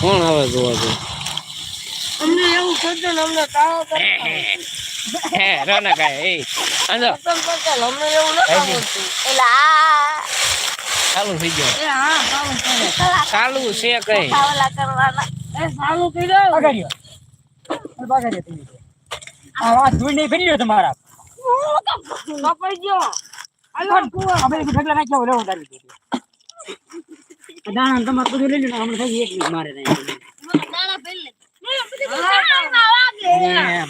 કોણ આવે જોવા જો અમને એવું કરજો ને અમને કાળો હે રોનક કાય એ આવડતું ચાલુ થઈ ગયો. ચાલુ છે કઈ. ધૂળ નહીં ફરી ગયો. તમારા. દાણા તમારે બધું લઈ લો હમણાં થઈ એક મારે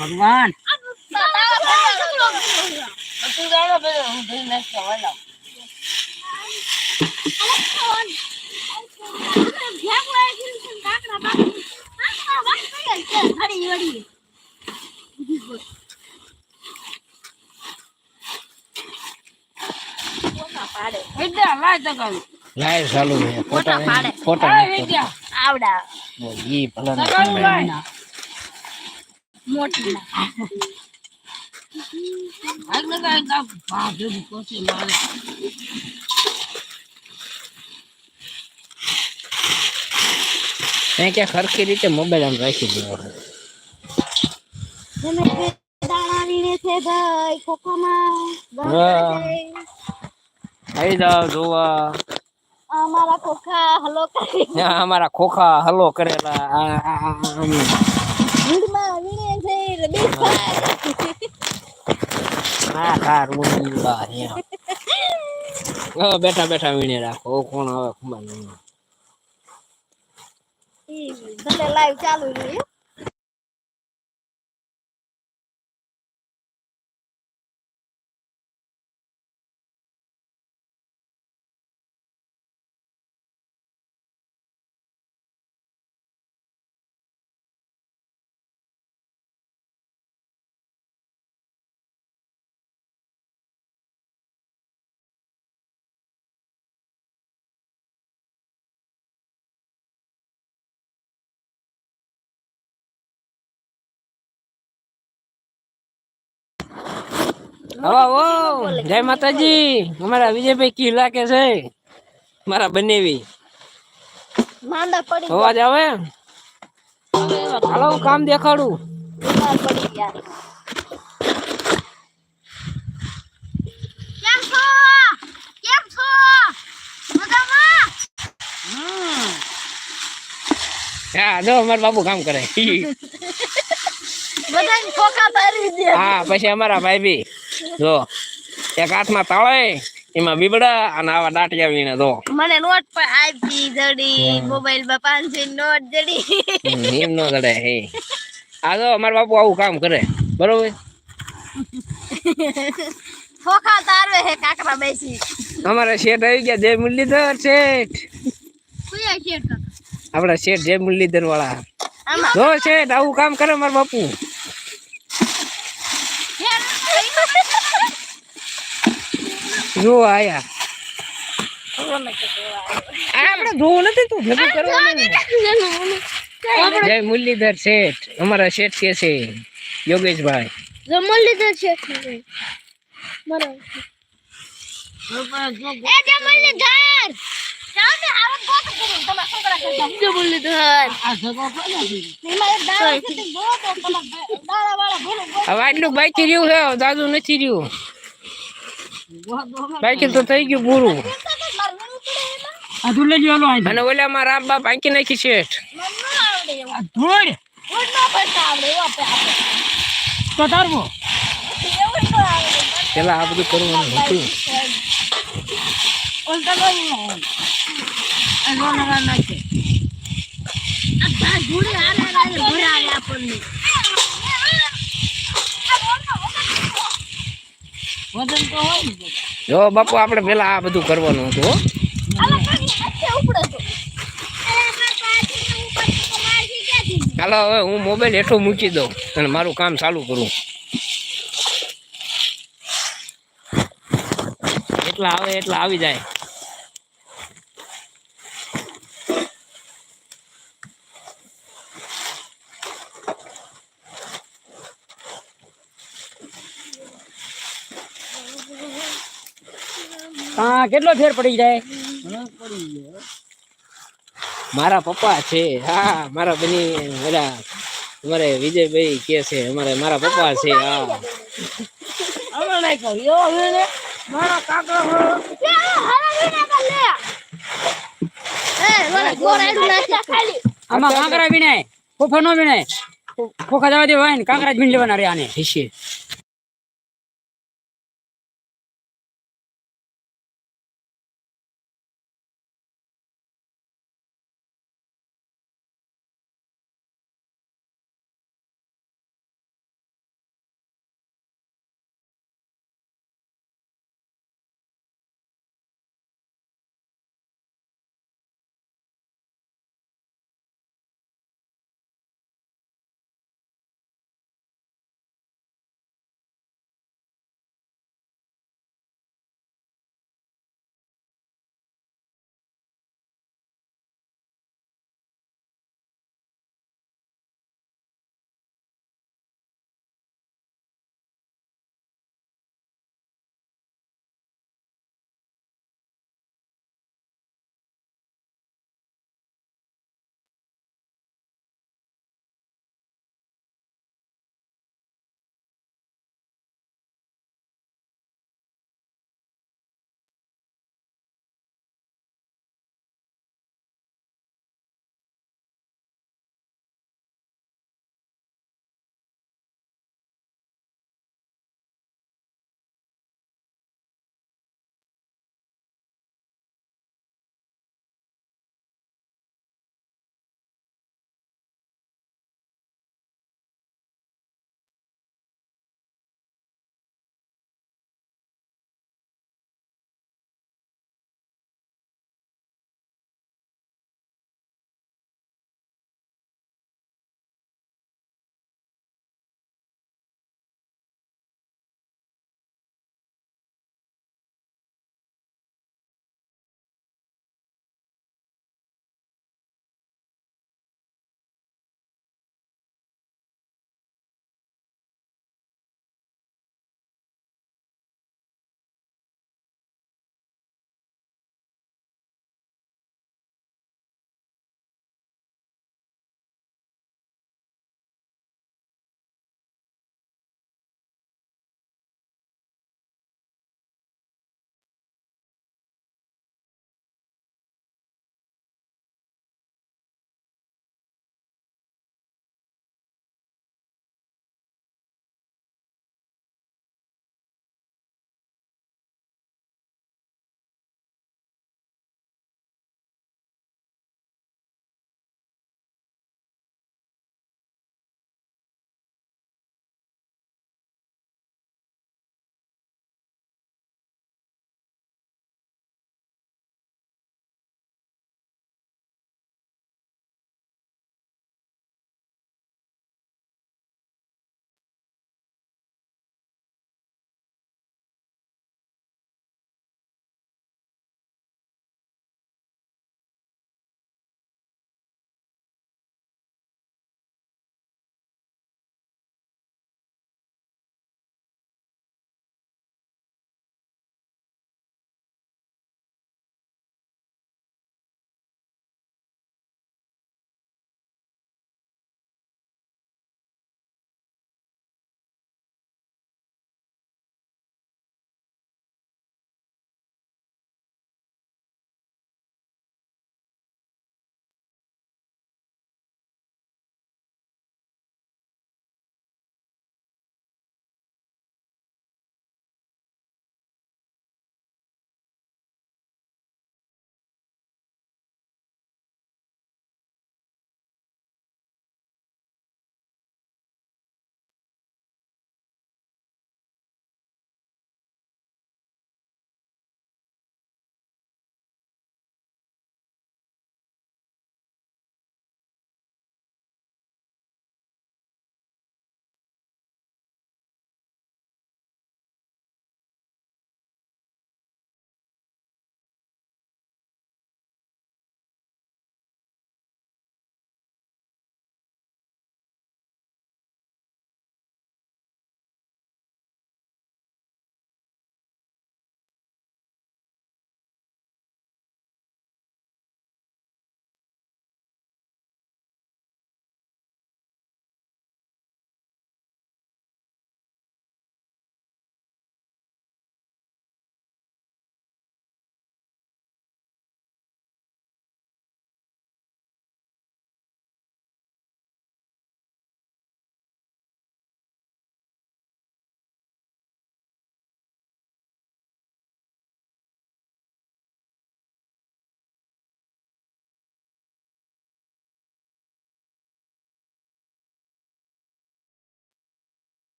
ભગવાન. તું જાણો પેલો હું ધોઈ નાખતો વાલા લાય ચાલુ છે. ફોટા પાડે. ફોટા લાય નહીં વિદ્યા. આવડા. ઈ ભલે ને તકાવી લાય. મોટી આગ લગાય કા બા ભેગું કોસી મારે ત્યાં ક્યાં ખરખી રીતે મોબાઈલ આમ રાખી દેવો તમે દાણા વીણે છે ભાઈ ખોખામાં હા. આવી જાવ જોવા અમારા ખોખા હલો કરી ત્યાં અમારા ખોખા હલો કરેલા એટલે બીક થાય આ કાર ઉડીલા અહીંયા. હવે બેઠા બેઠા વીણે રાખો હવે કોણ આવે ખબર નહીં ઈ ભલે લાઈવ ચાલુ રહ્યું હવે ઓ જય માતાજી. અમારા વિજયભાઈ કી લાગે છે. મારા બનેવી. માંદા પડી અવાજ આવે? હાલો કામ દેખાડું. પડી ગયા. હા જો અમારા બાપુ કામ કરે. બધાને ખોખા ભરી દે. હા પછી અમારા ભાઈ બી જો એક હાથમાં તળે એમાં બીબડા અને આવા દાંટિયા વીણે જો. મને નોટ પર આઈપી જડી મોબાઈલમાં પાંચસો નોટ જડી. એમ નો જડે હે. આ જો અમાર બાપુ આવું કામ કરે બરોબર? ખોખા તારવે હે કાકરા બેસી. અમારા શેઠ આવી ગયા જય મુરલીધર શેઠ. કુયા શેઠ આપડા શેઠ જય મુરલીધર વાળા જો શેઠ આવું કામ કરે મારા બાપુ. જો આયા. આપણે જોવું નથી તું ભેગું કરવાનું જય મુરલીધર શેઠ અમારા શેઠ કે છે યોગેશભાઈ. જમલ લીધો છે બરાબર. એ જમલ લીધર હવે આટલું બાકી રહ્યું છે દાદુ નથી રહ્યું બાકી તો થઈ ગયું પૂરું લ્યો, હાલો અહીંથી. રામ બાપ આંકી નાખી આવડે પેલા આ બધું કરવાનું હતું જો બાપુ, આપણે પેલા આ બધું કરવાનું હતું ચાલો, હવે હું મોબાઈલ હેઠો મૂકી દઉં અને મારું કામ ચાલુ કરું. એટલા આવે, એટલા આવી જાય. હા કેટલો ફેર પડી જાય? મારા પપ્પા છે. હા મારા બની બધા. અમારે વિજયભાઈ કે છે અમારે મારા પપ્પા છે હા. મારા કાકા આમાં કાંકરા વીણાય ફોફા નો વીણાય. ફોફા જવા દેવાય ને કાંકરા જ વીણ લેવાના રે આને. હશે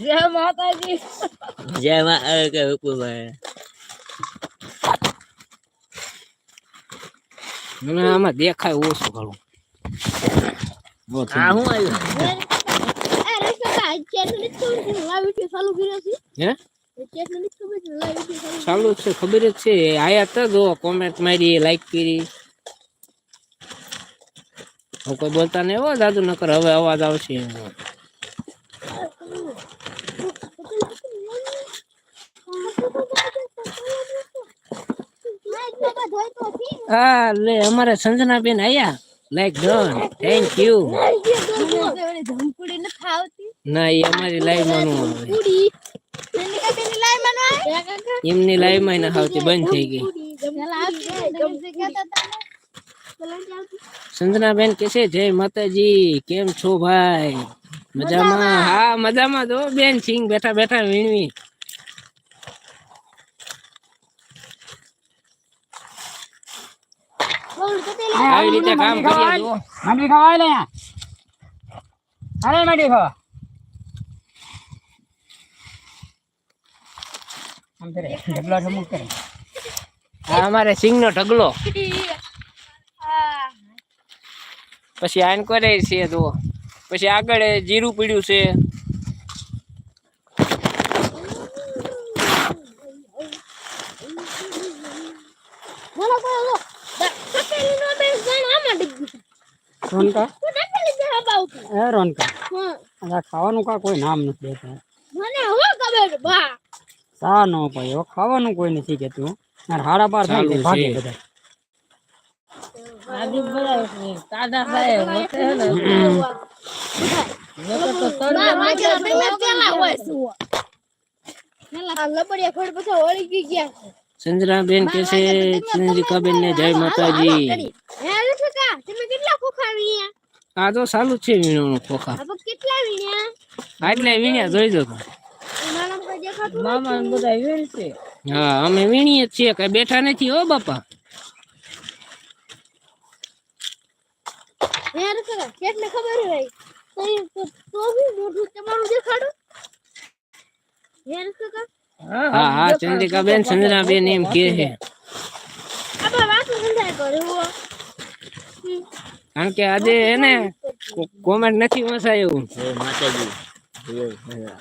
જય માતાજી. જય માં કે વિપુલભાઈ મને આમાં દેખાય ઓછું ઘણું. ગયું. શું આવ્યું? છે ચાલુ છે? હે? ચેનલની ખબર છે લાઈવ વિડિયો ચાલુ જ છે ખબર જ છે. આયા તો જો કોમેન્ટ મારી લાઈક કરી. કોઈ બોલતા નહીં હો દાદુ નકર હવે અવાજ આવશે હા, લે, અમારે સંજના બેન આયા. લાઈક ડન થેન્ક યુ ન એ અમારી લાઈવમાં એમની લાઈવમાં ના બંધ થઈ ગઈ. સંજના બેન કે છે, જય માતાજી, કેમ છો ભાઈ? મજામાં? હા, મજામાં જો બેન, સિંગ બેઠા બેઠા વીણવી બોલ તો તે આવી રીતે કામ કરીએ જો માંડવી ખાવા લે અરે માંડવી ખાવા. આમ કરે ઢગલા ઢમુક કરે. આ અમારે સિંગ નો ઢગલો પછી આન કરે છે તો પછી આગળ જીરું પીડ્યું છે બોલો બોલો કપેલી નો બેસ ગણ આમાં ડીગી રોનકા તો ડકેલી દે બાઉ રોનકા હા આ ખાવાનું કા કોઈ નામ નથી દેતા. મને હો ખબર બા? સા નો પાયો ખાવાનું કોઈ નથી કેતું યાર હાડા બાર થાય ભાગે બધા. આજે બધા તાડા ભાઈ હોતે હે ને તો ના વાંચેલા પેલા હોય શું? પેલા લબડિયા ખોડ પછી ઓળી ગઈ ગયા સંજના બેન કે છે ચંદ્રિકા બેન ને જય માતાજી. હે તમે કેટલા ખોખા વીણ્યા આ તો સાલું છે વીણવાનું ખોખા. કેટલા વીણ્યા? આટલે વીણ્યા જોઈ દેખાતું મામા બધા વીણશે હા અમે વીણીએ છીએ કઈ બેઠા નથી હો બાપા. હે ખબર હોય? તો ઈ તો તો બી મોઢું તમારું દેખાડો. હા હા ચંદ્રિકા બેન સંજના બેન એમ કે છે. આપણે વાતો સમજાય કરે હો. કારણ કે આજે એને કોમેન્ટ નથી વસાયું. જય માતાજી. જય માતા.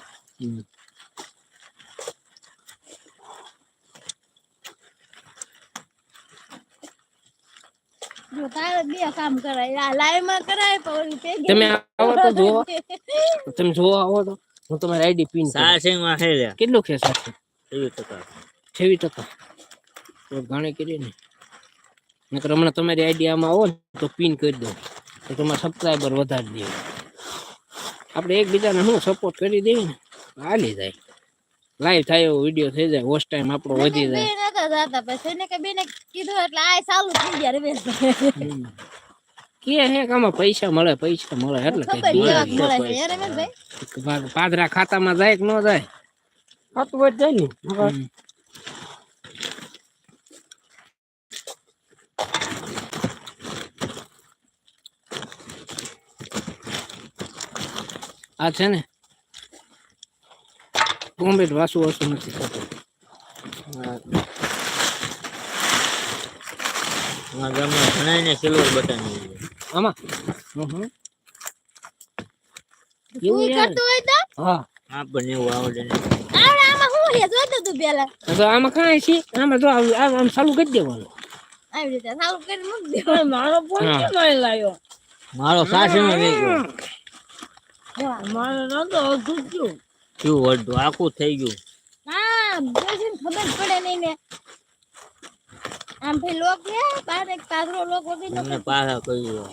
જો તારે બે કામ કરાય. આ લાઈવમાં કરાય તો ઓલી પેગે તમે આવો તો જુઓ તમે જોવા આવો તો. હું તમારી આઈડી પિન છે કેટલું ખેસ આપશે એવી ટકા. છવ્વીસ ટકા. તો ઘણી કરી ને. નકર હમણાં તમારી આઈડિયામાં આવો ને તો પિન કરી દો. તો તમારા સબસ્ક્રાઈબર વધારી દે આપણે એકબીજાને શું સપોર્ટ કરી દઈએ ને? હાલી જાય. લાઈવ થાય એવો વીડિયો થઈ જાય. વોચ ટાઈમ આપણો વધી જાય. નતા પછી એને કે બેને કીધું એટલે આ ચાલુ થઈ ગયા રે કે હે કે પૈસા મળે પૈસા મળે એટલે કઈ પાદરા ખાતામાં જાય કે ન જાય? ખાતું જાય ને. આ છે ને કોમ્બેટ વાસુ વાસું નથી થતું. ગામમાં ઘણા સિલ્વર બટન આમાં? હમ. હમ. તું એવું કરતો હોય તો? હા. આપણને એવું આવડે આમાં હું લે જોતો તું પેલા. તો આમાં કાંઈ છે? આમાં જો આમ ચાલુ કરી દેવાનું. આવી રીતે ચાલુ કરી મૂક દે મારો ફોન કેમ લાવ્યો મારો સાસુ નો થઈ ગયો મારો નતો અડધું થયું. શું વડું આખું થઈ ગયું. હા જોઈને ખબર પડે નહીં ને. આમ ભાઈ લોક હે બાર એક પાદરો લોક વગર નો તમને પાછા કહ્યું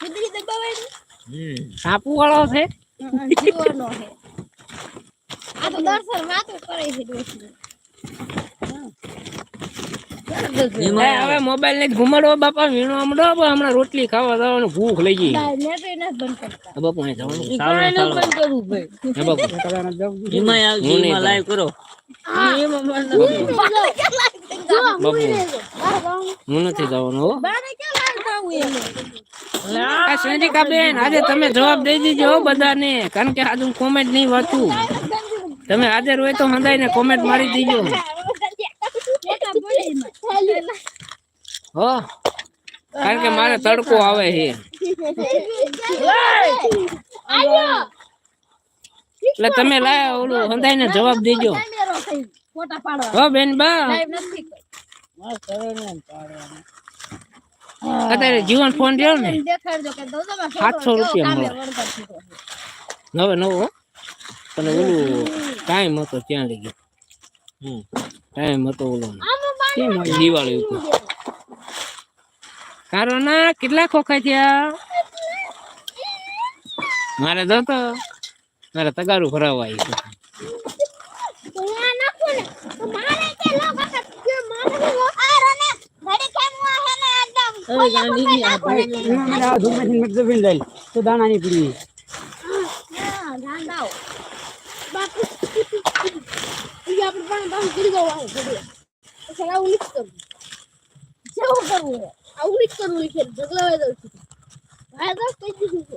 કુદરી દબાવે ને? હમ. સાપુ વાળો છે? જીવનો છે આ તો દર્શન વાતો કરે છે એ હવે મોબાઈલ ને ઘુમાડો બાપા વીણો હમણો હમણાં રોટલી ખાવા જવાનું ભૂખ લઈ ગઈ. બાપુ અહીં જવાનું લાઈવ કરો. બાપુ. હું નથી જવાનું સંજીકા બેન આજે તમે જવાબ દઈ દીજો હો બધાને કારણ કે આજે કોમેન્ટ નહીં વાંચું. તમે હાજર હોય તો હંધાઈને કોમેન્ટ મારી દીજો ફોટા પડે એમાં. હો કારણ કે મારે તડકો આવે છે એટલે તમે લાયા ઓલું હંધાઈને જવાબ દેજો હો બેન બા. અત્યારે જીવન ફોન રહ્યો ને 700 રૂપિયા મળે. નવે નવો હો. અને ઓલું ટાઈમ હતો ત્યાં લઈ ગયો હમ. ટાઈમ હતો ઓલો પાણી દિવાળી ઉપર કારણ ના કેટલા ખોખા થયા? મારે જો તો મારે તગારું ભરાવવા આવી છે. તો આ નાખો ને તો મારે કે લો કાકા કે મારે કે લો આ રને ઘડી કેમ આ હે ને એકદમ હવે ગાંધીજી આ ભાઈ મને આ ધૂળમાંથી મેં કીધું લઈ તો દાણાની પીડી હા ગાંડાઓ બાપુ ઈ આપણે પણ બાપુ કરી દો આવું કરી પછી આવું નીચ કરવું જેવું કરવું આવું કરવું છે ઝઘડા દઉં છું હા તો કઈ દીધું છે.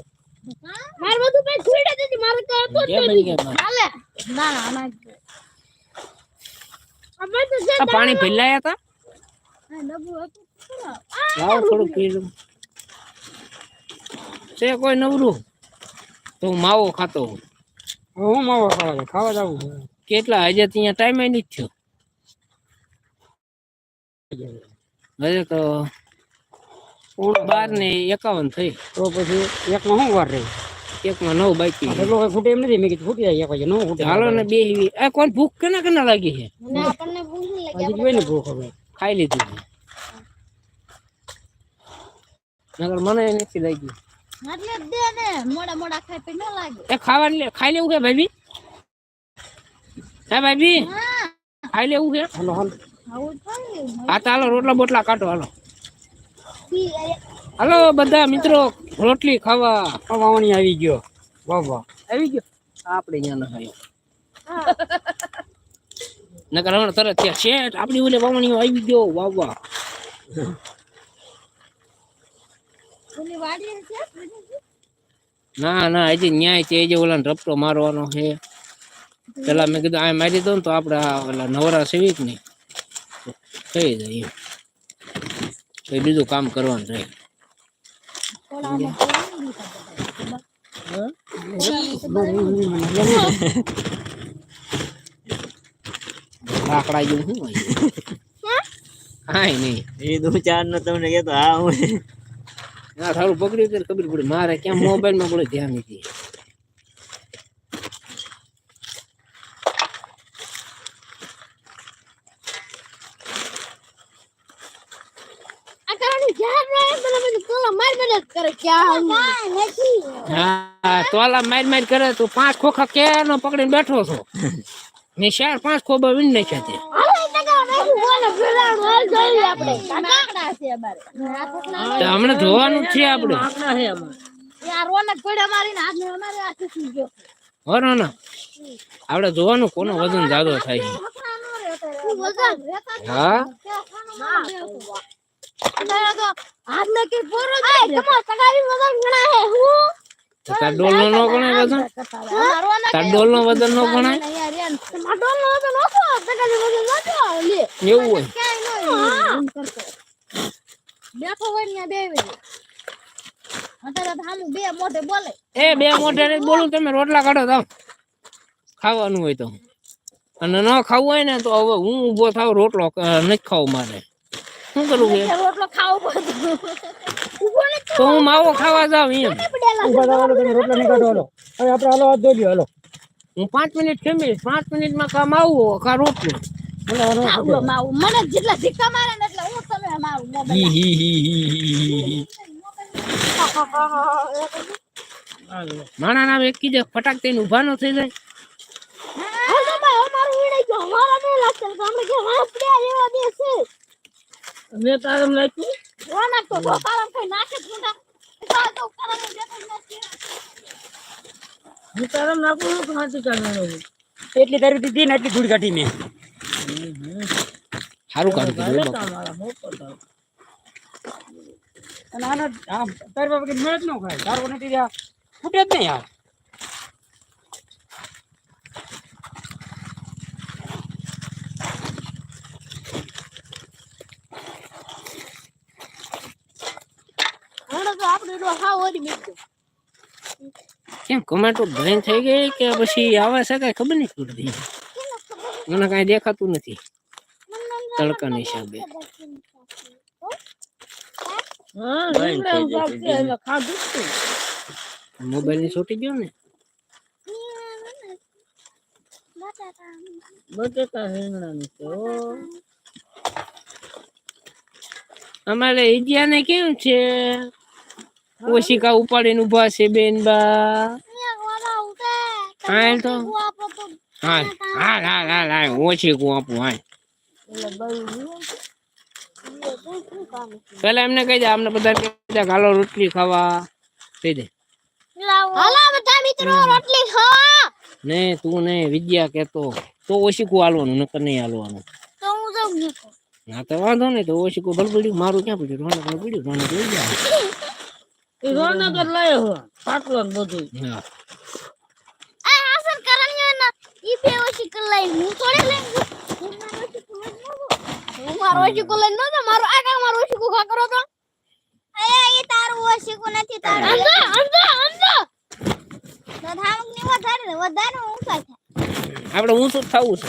માર બધું પે છોડી દીધી મારે તો હતો જ કેમ બની ગયા બાર? હાલે. ના ના ના અમે તો જે પાણી ભેલાયા હતા? હા નબળું હતું. ખરા. થોડું પી લઉં છે કોઈ નવરું તો હું માવો ખાતો. હું માવો ખાવા ખાવા જવું કેટલા? હજે ત્યાં ટાઈમ નહીં થયો. હજે તો બાર ને એકાવન થઈ. તો પછી એકમાં શું વાર રહી? એકમાં નવ બાકી છે. એટલો કઈ ફૂટે એમ નથી? મેં કીધું ફૂટી જાય એક વાગે ન ખૂટે હાલો ને બે આ કોણ ભૂખ કેના કેના લાગી છે? મને આપણને ભૂખ નહીં લાગી હજી જોઈ ને ભૂખ હવે? ખાઈ લીધું છે. નગર મને નથી લાગી. એટલે જ દે ને મોડા મોડા ખાઈ પી ન લાગે. એ ખાવાનું ખાઈ લેવું છે ભાઈ હે ભાઈ હા. ખાઈ લેવું છે? હાલો હાલો. હા તો હાલો રોટલા બોટલા કાઢો હાલો. હાલો બધા મિત્રો રોટલી ખાવા આ આવી ગયો. વાહ વાહ. આવી ગયો? આપણે અહીંયા ના ખાયો નકર હમણાં તરત ત્યાં શેઠ આપણી ઓલે વાવણીઓ આવી ગયો. વાહ વાહ. ઓલી વાડી છે? ના ના હજી ન્યાય છે. જે ઓલા રપટો મારવાનો છે. પેલા મેં કીધું આ મારી દઉં ને તો આપણે ઓલા નવરા સેવિક ને થઈ જાય તો બીજું કામ કરવાનું રહે લાકડા જેવું શું હોય? કાંઈ નહીં. એ દો ચાર નો તમને કહેતો હા હું. ના થારું પકડ્યું ખબર પડી. મારે ક્યાં મોબાઈલમાં પડે ધ્યાન નથી આ કરવાની જાહેર રહે મને મને કોલા માર માર જ કરે ક્યાં કાઈ નથી હા તોલા માર માર કરે, તો પાંચ ખોખા કેનો પકડીને બેઠો છો? મેં ચાર પાંચ ખોબા વીણ નાખ્યા તો. હમણાં જોવાનું જ છે આપડે. આંકડા છે આમાં યાર રોનક પડ્યા મારીને હાથ અમારે આ ખીસી ગયો બરો ને આપણે જોવાનું કોનો વજન જાદો થાય હા? હાથ ને કે પૂરો જ તમાર તગારી વજન ગણા હે. તો તાર ડોલ નો નો ગણાય વજન તાર ડોલ નો વજન નો ગણાય? એવું હોય? એ, બે મોઢે ને બોલું, તમે રોટલા કાઢો તો ખાવાનું હોય તો. અને ન ખાવું હોય ને તો હવે હું ઊભો થાવ, રોટલો નથી ખાવો મારે. શું કરવું તો હું માવો ખાવા જાવ એમ. રોટલા નહીં કાઢો હાલો. હવે આપણે હાલો હાથ ધોઈ હાલો. હું પાંચ મિનિટ ખેમીશ પાંચ મિનિટમાં કા માવો કા રોટલો? મને જેટલા ધીકા મારે ને એટલે હું તમે મારું હી હી હી હી. માણા ના એક કીધે ફટાક થઈને ઊભા નો થઈ જાય. અમારું વીણે જો અમારા નહીં લાગશે. તો કે વાસ બે એવા છે. મેં તારમ નાખ્યું રોનક તો જો કારમ કઈ નાખે જ નતા તો તો કારમ દેતો જ નથી હું તારમ નાખું છું હાથી કાઢવાનો છું. એટલી તારી દીધી ને એટલી ધૂળ કાઢી મેં. સારું કાઢું ભારે કીધું કામ વાળા, હું કરતો. અને આનો આ તારી બાબા મેળ જ ન ખાય. તારો નથી આ ફૂટે જ નહીં યાર હમણાં તો આપણે હાવ ઓરી મીઠું કેમ કમાટો ગ્રેન થઈ ગઈ કે પછી આવે છે કઈ ખબર નહીં પડતી? મને કાંઈ દેખાતું નથી. તડકાના હિસાબે. હા રીંગણા એવું લાગશે એટલે ખાધું જ તું. મોબાઈલની છૂટી ગયો ને? બટેકા રીંગણાનું છે હો. અમારે ઈજિયા ને કેવું છે? ઓશિકા ઉપાડીને ઊભા છે બેન બા. હાલ તો. હાલ. હાલ હાલ હાલ હાલ. ઓશિકું આપું હાલ. પેલા એમને કહી દે અમને બધા કહી દે હાલો રોટલી ખાવા. કહી દે. હાલો બધા મિત્રો રોટલી ખાવા. ને તું ને વિદ્યા કેતો તો ઓશિકું હાલવાનું નકર નહીં હાલવાનું. તો હું જાઉં ના તો. વાંધો નહીં તો ઓશિકું બળબડ્યું મારું ક્યાં પડ્યું? રોનક પડ્યું રોનક લઈ એ લાયો હો પાટલો બધું આ આ હાસર યો ના ઈ બે ઓછી કલાઈ હું થોડે લઈ હું મારો ઓછી કલાઈ નો મારો આગળ મારો ઓછી ખા કરો તો. અરે એ તારું ઓછી કો નથી તારું અંદો અંદો અંદો વધારે ની વધારે વધારે ઊંચા છે આપણે ઊંચું થવું છે.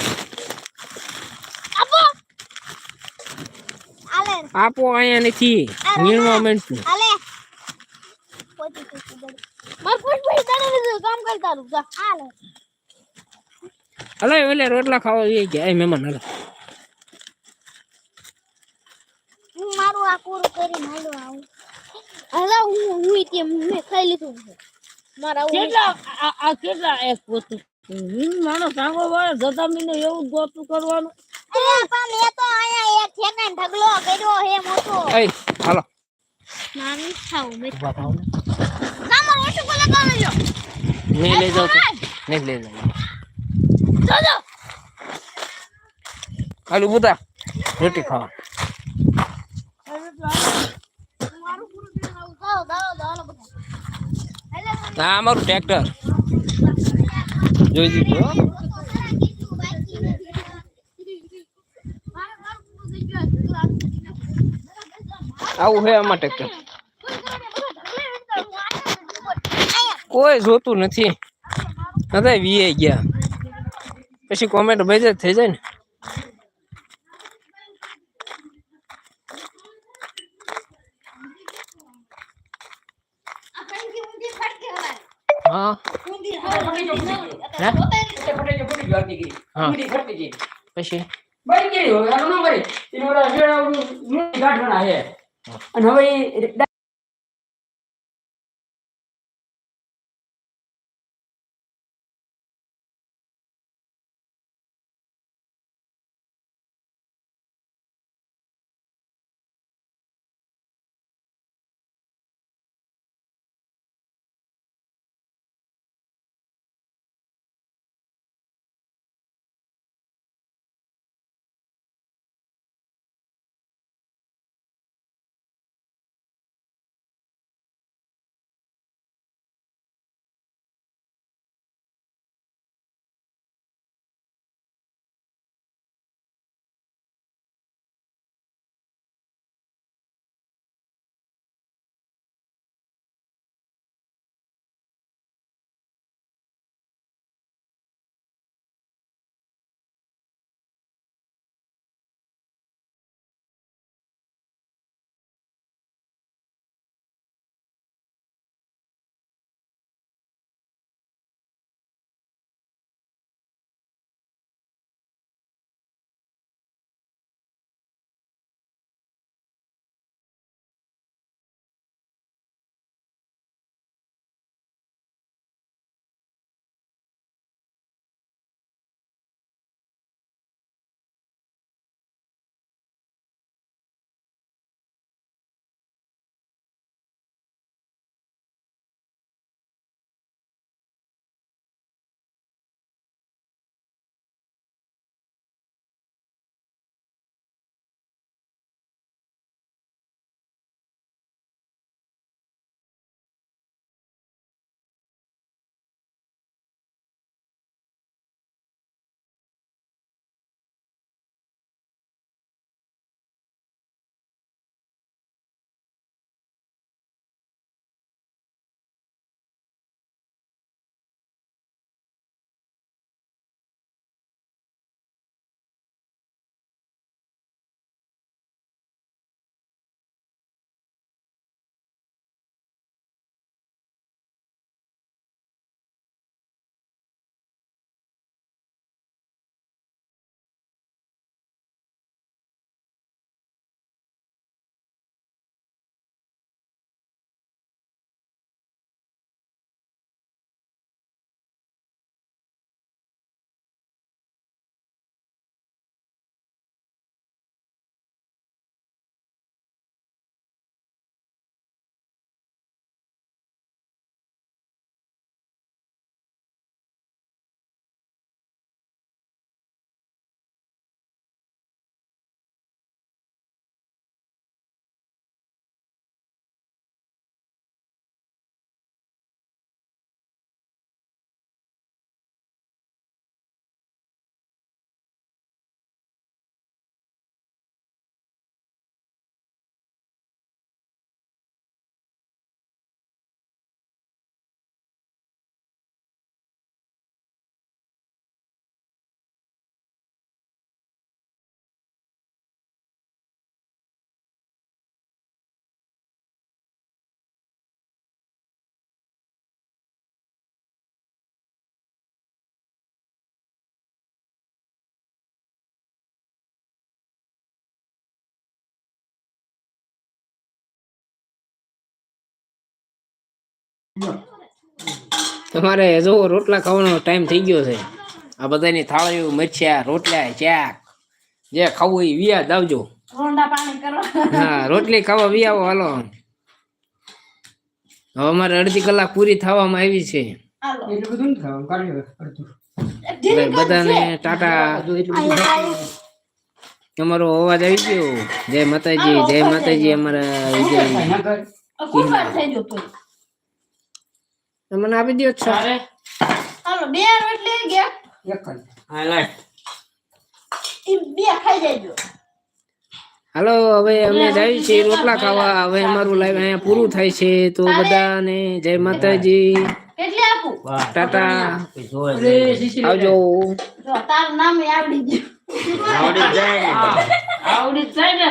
આપો. આલે આપો અહીંયા નથી. વીણવા માંડતું આલે પોતી પોતી માર પુષ્પ ભાઈ તને કામ કરતા રૂ જા હલો. એટલે રોટલા ખાવા જઈએ ગયા એ મહેમાન હલો. હું મારું આ પૂરું કરીને હાલો આવું. હાલો હું હું તેમ મેં ખાઈ લીધું છે. મારા કેટલા આ- આ કેટલા એક પોતું વીસ માણસ સાંગો વાળે જતામીને એવું ગોતું કરવાનું. અરે પણ મેં તો અહીંયા એક છે ને ઢગલો કર્યો હે મોટો. એ હાલો. નાની ખાવું મેં ઊભા થાવ ને ના મારો ઓછું કોલે કરો જો નહીં લઈ જાવ તો નહીં લઈ જાવ જો હાલું બુતા રોટી ખાવા મારું પૂરું કરીને આવું ખાઓ દાવો દાવો બધા એટલે આ અમારું ટ્રેક્ટર જોઈ દીધું હો. આવું હે આમાં ટ્રેક્ટર કોઈ જોતું નથી બધા વીએ ગયા પછી કોમેન્ટ બેજે થઈ જાય ને. પછી બળી ગઈ હવે, આનું ન બળી. એનું ઓલા શેડા ઓલું મૂળ ગાંઠવાના છે. અને હવે તમારે જો રોટલા ખાવાનો ટાઈમ થઈ ગયો છે. આ બધાની થાળીઓ મરચ્યા રોટલા ચાક જે ખાવું એ વિયા દાવજો રોંડા પાણી કરવા હા રોટલી ખાવા વિયાવો હાલો. હવે અમારે અડધી કલાક પૂરી થવામાં આવી છે. બધાને ટાટા. તમારો અવાજ આવી ગયો. જય માતાજી જય માતાજી અમારા વિજય ના કર. કુરબાન થઈ ગયો તો મને આપી દો છો. તારે? હાલો બે રોટલી ગયા એક જ. હા લાય. ઈ બે ખાઈ જાયજો હાલો હવે અમે જઈએ છીએ રોટલા ખાવા. હવે અમારું લાઈવ અહીંયા પૂરું થાય છે. તો બધાને જય માતાજી. કેટલી આપું. ટાટા. અરે, આવજો. જો તારું નામ આવડી ગયું. આવડી જાય આવડી જાય ને